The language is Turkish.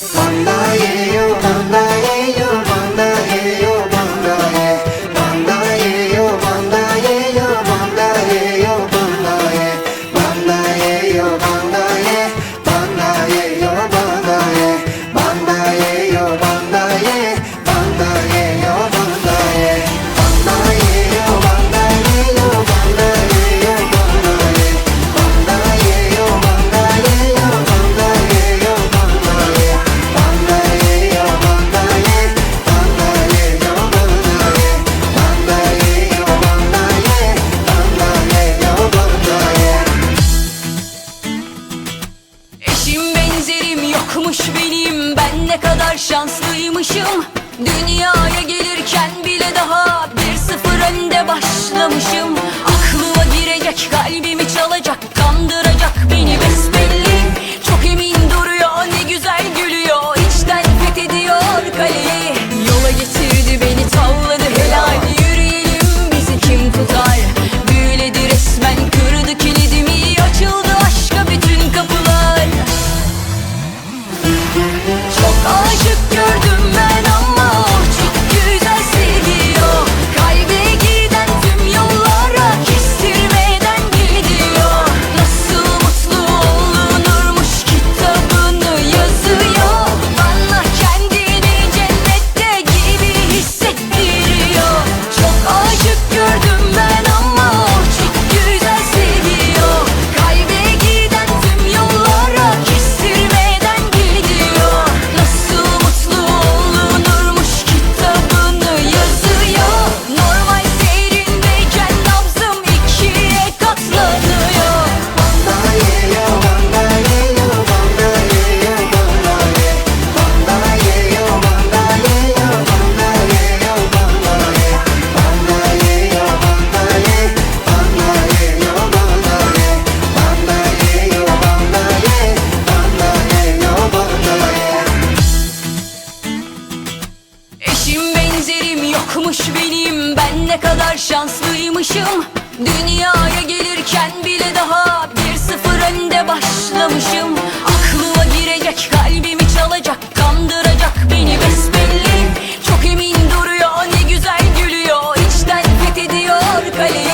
넌 나예요 넌 나예요 kadar şanslıymışım. Dünyaya gelirken bile daha bir sıfır önde başlamışım. Aklıma girecek kalbimi çalacak kandıracak beni besbelli. Çok emin duruyor ne güzel gülüyor. İçten fethediyor kaleyi. Yola getirdi beni tavla kadar şanslıymışım. Dünyaya gelirken bile daha bir sıfır önde başlamışım. Aklıma girecek kalbimi çalacak kandıracak beni besbelli. Çok emin duruyor ne güzel gülüyor. İçten fethediyor kaleyi.